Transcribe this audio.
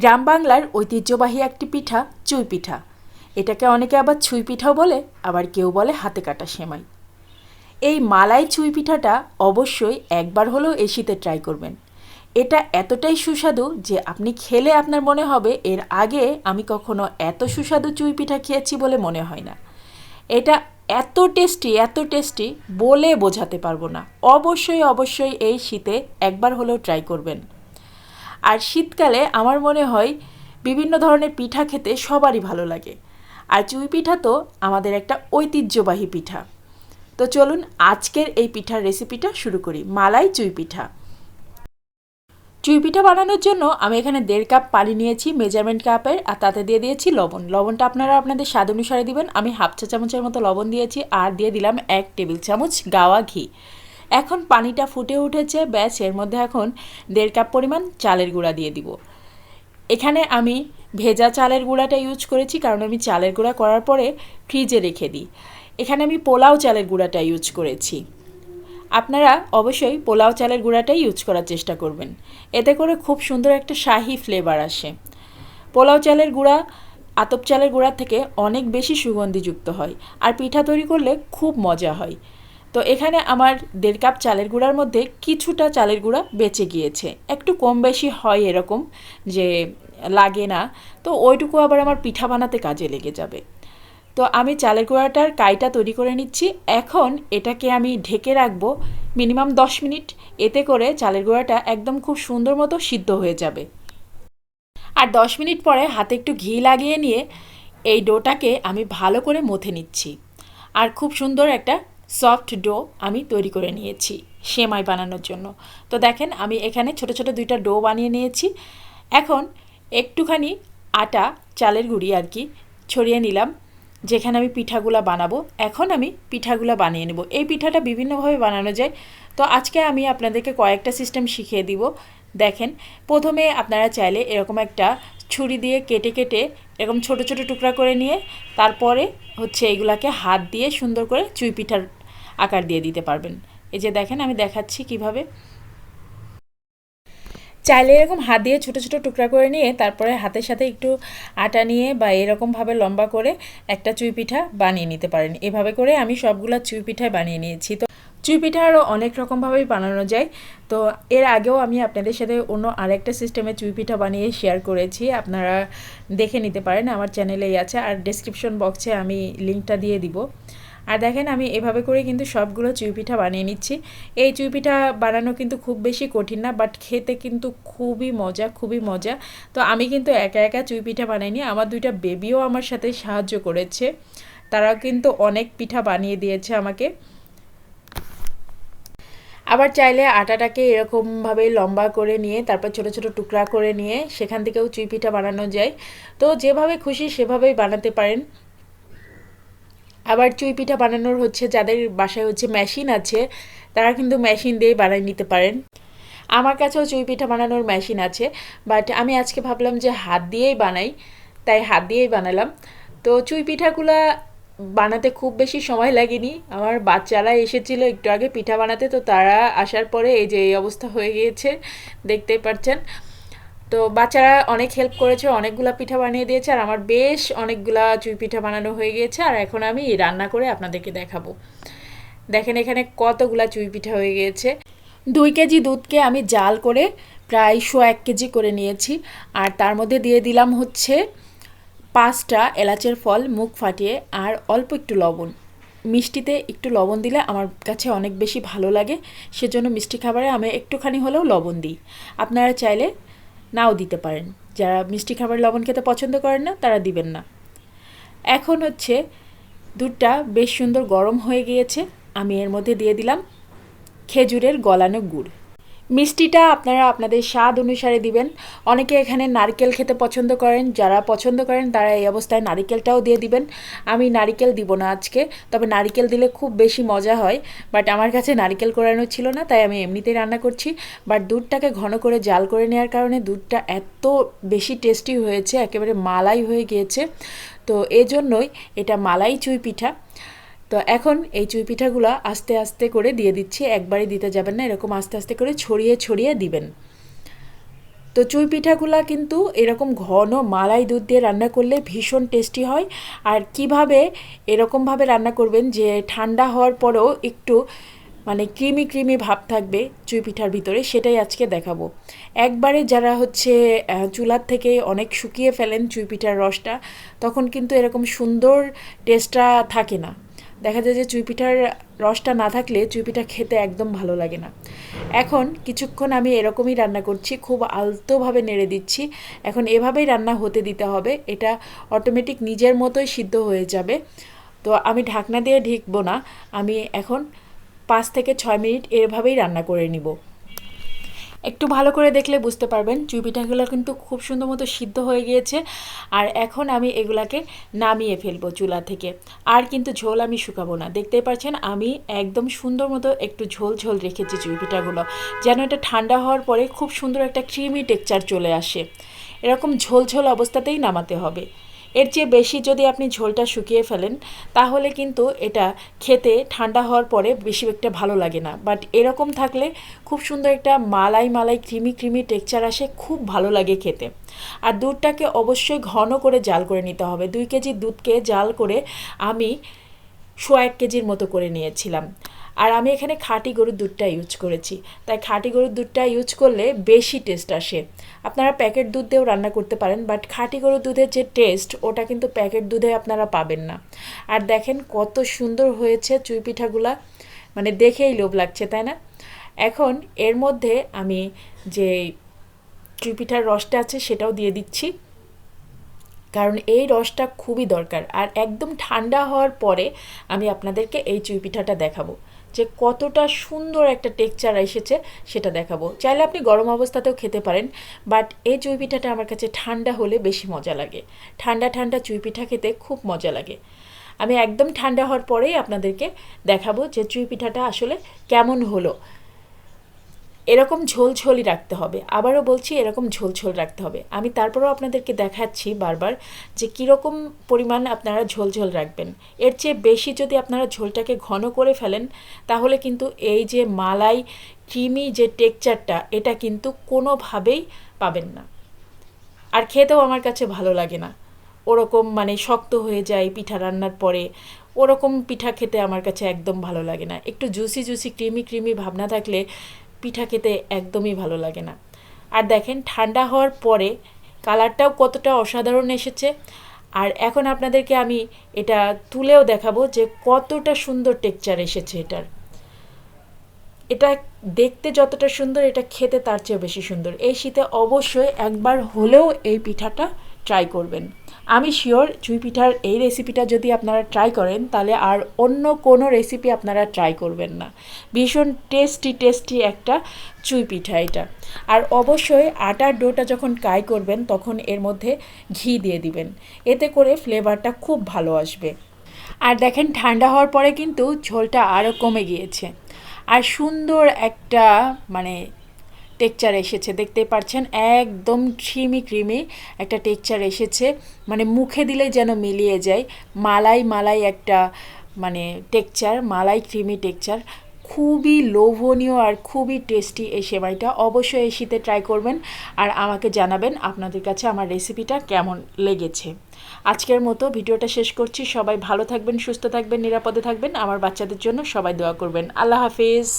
গ্রাম বাংলার ঐতিহ্যবাহী একটি পিঠা, চুই পিঠা। এটাকে অনেকে আবার ছুঁই পিঠাও বলে, আবার কেউ বলে হাতে কাটা সেমাই। এই মালাই চুই পিঠাটা অবশ্যই একবার হলেও এই শীতে ট্রাই করবেন। এটা এতটাই সুস্বাদু যে আপনি খেলে আপনার মনে হবে, এর আগে আমি কখনো এত সুস্বাদু চুই পিঠা খেয়েছি বলে মনে হয় না। এটা এত টেস্টি এত টেস্টি বলে বোঝাতে পারব না। অবশ্যই অবশ্যই এই শীতে একবার হলেও ট্রাই করবেন। আর শীতকালে আমার মনে হয় বিভিন্ন ধরনের পিঠা খেতে সবারই ভালো লাগে। আর চুই পিঠা তো আমাদের একটা ঐতিহ্যবাহী পিঠা। তো চলুন আজকের এই পিঠার রেসিপিটা শুরু করি, মালাই চুই পিঠা। চুই পিঠা বানানোর জন্য আমি এখানে দেড় কাপ পানি নিয়েছি মেজারমেন্ট কাপের, আর তাতে দিয়ে দিয়েছি লবণ। লবণটা আপনারা আপনাদের স্বাদ অনুসারে দিবেন। আমি হাফ চা চামচের মতো লবণ দিয়েছি, আর দিয়ে দিলাম এক টেবিল চামচ গাওয়া ঘি। এখন পানিটা ফুটে উঠেছে, ব্যাস, এর মধ্যে এখন দেড় কাপ পরিমাণ চালের গুঁড়া দিয়ে দিব। এখানে আমি ভেজা চালের গুঁড়াটা ইউজ করেছি, কারণ আমি চালের গুঁড়া করার পরে ফ্রিজে রেখে দিই। এখানে আমি পোলাও চালের গুঁড়াটা ইউজ করেছি। আপনারা অবশ্যই পোলাও চালের গুঁড়াটাই ইউজ করার চেষ্টা করবেন। এতে করে খুব সুন্দর একটা শাহি ফ্লেভার আসে। পোলাও চালের গুঁড়া, আতপ চালের গুঁড়া থেকে অনেক বেশি সুগন্ধিযুক্ত হয়, আর পিঠা তৈরি করলে খুব মজা হয়। তো এখানে আমার দেড় কাপ চালের গুঁড়ার মধ্যে কিছুটা চালের গুঁড়া বেঁচে গিয়েছে। একটু কম বেশি হয় এরকম যে লাগে না। তো ওইটুকু আবার আমার পিঠা বানাতে কাজে লেগে যাবে। তো আমি চালের গুঁড়াটার কাইটা তৈরি করে নিচ্ছি। এখন এটাকে আমি ঢেকে রাখব মিনিমাম দশ মিনিট। এতে করে চালের গুঁড়াটা একদম খুব সুন্দর মতো সিদ্ধ হয়ে যাবে। আর দশ মিনিট পরে হাতে একটু ঘি লাগিয়ে নিয়ে এই ডোটাকে আমি ভালো করে মথে নিচ্ছি। আর খুব সুন্দর একটা সফট ডো আমি তৈরি করে নিয়েছি সেমাই বানানোর জন্য। তো দেখেন আমি এখানে ছোট ছোট দুইটা ডো বানিয়ে নিয়েছি। এখন একটুখানি আটা, চালের গুঁড়ি আর কি ছড়িয়ে নিলাম, যেখানে আমি পিঠাগুলা বানাবো। এখন আমি পিঠাগুলা বানিয়ে নেব। এই পিঠাটা বিভিন্নভাবে বানানো যায়। তো আজকে আমি আপনাদেরকে কয়েকটা সিস্টেম শিখিয়ে দিব। দেখেন, প্রথমে আপনারা চাইলে এরকম একটা ছুরি দিয়ে কেটে কেটে এরকম ছোট ছোট টুকরা করে নিয়ে, তারপরে হচ্ছে এগুলাকে হাত দিয়ে সুন্দর করে চুই পিঠার আকার দিয়ে দিতে পারবেন। এই যে দেখেন, আমি দেখাচ্ছি কীভাবে। চাইলে এরকম হাত দিয়ে ছোটো ছোটো টুকরা করে নিয়ে তারপরে হাতের সাথে একটু আটা নিয়ে বা এরকমভাবে লম্বা করে একটা চুই পিঠা বানিয়ে নিতে পারেন। এভাবে করে আমি সবগুলো চুই পিঠায় বানিয়ে নিয়েছি। তো চুই পিঠা আরও অনেক রকমভাবেই বানানো যায়। তো এর আগেও আমি আপনাদের সাথে অন্য আরেকটা সিস্টেমে চুই পিঠা বানিয়ে শেয়ার করেছি। আপনারা দেখে নিতে পারেন, আমার চ্যানেলেই আছে। আর ডিসক্রিপশন বক্সে আমি লিঙ্কটা দিয়ে দিব। আর দেখেন আমি এভাবে করে কিন্তু সবগুলো চুই পিঠা বানিয়ে নিচ্ছি। এই চুই পিঠা বানানো কিন্তু খুব বেশি কঠিন না বাট খেতে কিন্তু খুবই মজা খুবই মজা। তো আমি কিন্তু একা একা চুই পিঠা বানাইনি, আমার দুইটা বেবিও আমার সাথে সাহায্য করেছে। তারাও কিন্তু অনেক পিঠা বানিয়ে দিয়েছে আমাকে। আবার চাইলে আটাটাকে এরকমভাবে লম্বা করে নিয়ে, তারপর ছোট ছোট টুকরা করে নিয়ে সেখান থেকেও চুই পিঠা বানানো যায়। তো যেভাবে খুশি সেভাবেই বানাতে পারেন। আবার চুই পিঠা বানানোর হচ্ছে, যাদের বাসায় হচ্ছে মেশিন আছে, তারা কিন্তু মেশিন দিয়ে বানিয়ে নিতে পারেন। আমার কাছেও চুই পিঠা বানানোর মেশিন আছে বাট আমি আজকে ভাবলাম যে হাত দিয়েই বানাই, তাই হাত দিয়েই বানালাম। তো চুই পিঠাগুলা বানাতে খুব বেশি সময় লাগেনি। আমার বাচ্চারা এসেছিল একটু আগে পিঠা বানাতে, তো তারা আসার পরে এই যে এই অবস্থা হয়ে গিয়েছে, দেখতেই পাচ্ছেন তো বাচ্চারা অনেক হেল্প করেছে, অনেকগুলা পিঠা বানিয়ে দিয়েছে, আর আমার বেশ অনেকগুলা চুই পিঠা বানানো হয়ে গিয়েছে, আর এখন আমি রান্না করে আপনাদেরকে দেখাবো। দেখেন এখানে কতগুলা চুই পিঠা হয়ে গিয়েছে। দুই কেজি দুধকে আমি জাল করে প্রায় শো এক কেজি করে নিয়েছি, আর তার মধ্যে দিয়ে দিলাম হচ্ছে পাঁচটা এলাচের ফল মুখ ফাটিয়ে, আর অল্প একটু লবণ। মিষ্টিতে একটু লবণ দিলে আমার কাছে অনেক বেশি ভালো লাগে, সেজন্য মিষ্টি খাবারে আমি একটুখানি হলেও লবণ দিই। আপনারা চাইলে নাও দিতে পারেন। যারা মিষ্টি খাবার লবণ খেতে পছন্দ করেন না, তারা দিবেন না। এখন হচ্ছে দুধটা বেশ সুন্দর গরম হয়ে গিয়েছে। আমি এর মধ্যে দিয়ে দিলাম খেজুরের গলানো গুড়। মিষ্টিটা আপনারা আপনাদের স্বাদ অনুসারে দিবেন। অনেকে এখানে নারকেল খেতে পছন্দ করেন, যারা পছন্দ করেন তারা এই অবস্থায় নারিকেলটাও দিয়ে দিবেন। আমি নারিকেল দিব না আজকে, তবে নারিকেল দিলে খুব বেশি মজা হয়। বাট আমার কাছে নারিকেল কোরানো ছিল না, তাই আমি এমনিতেই রান্না করছি। বাট দুধটাকে ঘন করে জাল করে নেওয়ার কারণে দুধটা এত বেশি টেস্টি হয়েছে, একেবারে মালাই হয়ে গিয়েছে। তো এজন্যই এটা মালাই চুই পিঠা। তো এখন এই চুই পিঠাগুলো আস্তে আস্তে করে দিয়ে দিচ্ছি, একবারই দিতে যাবেন না, এরকম আস্তে আস্তে করে ছড়িয়ে ছড়িয়ে দিবেন। তো চুই পিঠাগুলা কিন্তু এরকম ঘন মালাই দুধ দিয়ে রান্না করলে ভীষণ টেস্টি হয়। আর কীভাবে এরকমভাবে রান্না করবেন যে ঠান্ডা হওয়ার পরেও একটু মানে ক্রিমি ক্রিমি ভাব থাকবে চুই পিঠার ভিতরে, সেটাই আজকে দেখাবো। একবারে যারা হচ্ছে চুলার থেকে অনেক শুকিয়ে ফেলেন চুই পিঠার রসটা, তখন কিন্তু এরকম সুন্দর টেস্টটা থাকে না। দেখা যায় যে চুই পিঠার রসটা না থাকলে চুই পিঠা খেতে একদম ভালো লাগে না। এখন কিছুক্ষণ আমি এরকমই রান্না করছি, খুব আলতোভাবে নেড়ে দিচ্ছি। এখন এভাবেই রান্না হতে দিতে হবে, এটা অটোমেটিক নিজের মতোই সিদ্ধ হয়ে যাবে। তো আমি ঢাকনা দিয়ে ঢিকবো না, আমি এখন পাঁচ থেকে ছয় মিনিট এভাবেই রান্না করে নিব। একটু ভালো করে দেখলে বুঝতে পারবেন। চুই পিঠাগুলো কিন্তু খুব সুন্দর মতো সিদ্ধ হয়ে গিয়েছে। আর এখন আমি এগুলাকে নামিয়ে ফেলব চুলা থেকে। আর কিন্তু ঝোল আমি শুকাবো না। দেখতেই পাচ্ছেন, আমি একদম সুন্দর মতো একটু ঝোল ঝোল রেখেছি চুই পিঠাগুলো যেন এটা ঠান্ডা হওয়ার পরে খুব সুন্দর একটা ক্রিমি টেক্সচার চলে আসে। এরকম ঝোল ঝোল অবস্থাতেই নামাতে হবে। এর চেয়ে বেশি যদি আপনি ঝোলটা শুকিয়ে ফেলেন, তাহলে কিন্তু এটা খেতে ঠান্ডা হওয়ার পরে বেশি একটা ভালো লাগে না। বাট এরকম থাকলে খুব সুন্দর একটা malai malai creamy creamy texture আসে, খুব ভালো লাগে খেতে। আর দুধটাকে অবশ্যই ঘন করে জাল করে নিতে হবে। দুই কেজি দুধকে জাল করে আমি সোয়া এক কেজির মতো করে নিয়েছিলাম। আর আমি এখানে খাঁটি গরুর দুধটা ইউজ করেছি। তাই খাঁটি গরুর দুধটা ইউজ করলে বেশি টেস্ট আসে। আপনারা প্যাকেট দুধ দিয়েও রান্না করতে পারেন বাট খাঁটি গরুর দুধের যে টেস্ট ওটা কিন্তু প্যাকেট দুধে আপনারা পাবেন না। আর দেখেন কত সুন্দর হয়েছে চুই পিঠাগুলা। মানে দেখেই লোভ লাগছে, তাই না? এখন এর মধ্যে আমি যে চুই পিঠার রসটা আছে, সেটাও দিয়ে দিচ্ছি। কারণ এই রসটা খুবই দরকার। আর একদম ঠান্ডা হওয়ার পরে আমি আপনাদেরকে এই চুই পিঠাটা দেখাবো। যে কতটা সুন্দর একটা টেক্সচার এসেছে সেটা দেখাবো। চাইলে আপনি গরম অবস্থাতেও খেতে পারেন বাট এই চুই পিঠাটা আমার কাছে ঠান্ডা হলে বেশি মজা লাগে। ঠান্ডা ঠান্ডা চুই পিঠা খেতে খুব মজা লাগে। আমি একদম ঠান্ডা হওয়ার পরেই আপনাদেরকে দেখাবো যে চুই পিঠাটা আসলে কেমন হলো। এরকম ঝোল ঝোলই রাখতে হবে। আবারও বলছি, এরকম ঝোল ঝোল রাখতে হবে। আমি তারপরেও আপনাদেরকে দেখাচ্ছি বারবার যে কীরকম পরিমাণ আপনারা ঝোল ঝোল রাখবেন। এর চেয়ে বেশি যদি আপনারা ঝোলটাকে ঘন করে ফেলেন, তাহলে কিন্তু এই যে মালাই ক্রিমি যে টেক্সচারটা, এটা কিন্তু কোনোভাবেই পাবেন না। আর খেতেও আমার কাছে ভালো লাগে না। ওরকম মানে শক্ত হয়ে যায় পিঠা রান্নার পরে, ওরকম পিঠা খেতে আমার কাছে একদম ভালো লাগে না। একটু জুসি জুসি, ক্রিমি ক্রিমি ভাবনা থাকলে পিঠা খেতে একদমই ভালো লাগে না। আর দেখেন, ঠান্ডা হওয়ার পরে কালারটাও কতটা অসাধারণ এসেছে। আর এখন আপনাদেরকে আমি এটা তুলেও দেখাবো যে কতটা সুন্দর টেক্সচার এসেছে এটার। এটা দেখতে যতটা সুন্দর, এটা খেতে তার চেয়েও বেশি সুন্দর। এই শীতে অবশ্যই একবার হলেও এই পিঠাটা ট্রাই করবেন। আমি শিওর চুই পিঠার এই রেসিপিটা যদি আপনারা ট্রাই করেন, তাহলে আর অন্য কোনো রেসিপি আপনারা ট্রাই করবেন না। ভীষণ টেস্টি টেস্টি একটা চুই পিঠা এটা। আর অবশ্যই আটার ডোটা যখন কাই করবেন, তখন এর মধ্যে ঘি দিয়ে দিবেন। এতে করে ফ্লেভারটা খুব ভালো আসবে। আর দেখেন, ঠান্ডা হওয়ার পরে কিন্তু ঝোলটা আরও কমে গিয়েছে। আর সুন্দর একটা মানে টেক্সচার এসেছে। দেখতে পাচ্ছেন একদম ক্রিমি ক্রিমি একটা টেক্সচার এসেছে। মানে মুখে দিলে যেন মিলিয়ে যায়। মালাই মালাই একটা মানে টেক্সচার মালাই ক্রিমি টেক্সচার খুবই লোভনীয় আর খুবই টেস্টি এই সেমাইটা। অবশ্যই এই শীতে ট্রাই করবেন আর আমাকে জানাবেন আপনাদের কাছে আমার রেসিপিটা কেমন লেগেছে। আজকের মতো ভিডিওটা শেষ করছি। সবাই ভালো থাকবেন, সুস্থ থাকবেন, নিরাপদে থাকবেন। আমার বাচ্চাদের জন্য সবাই দোয়া করবেন। আল্লাহ হাফিজ।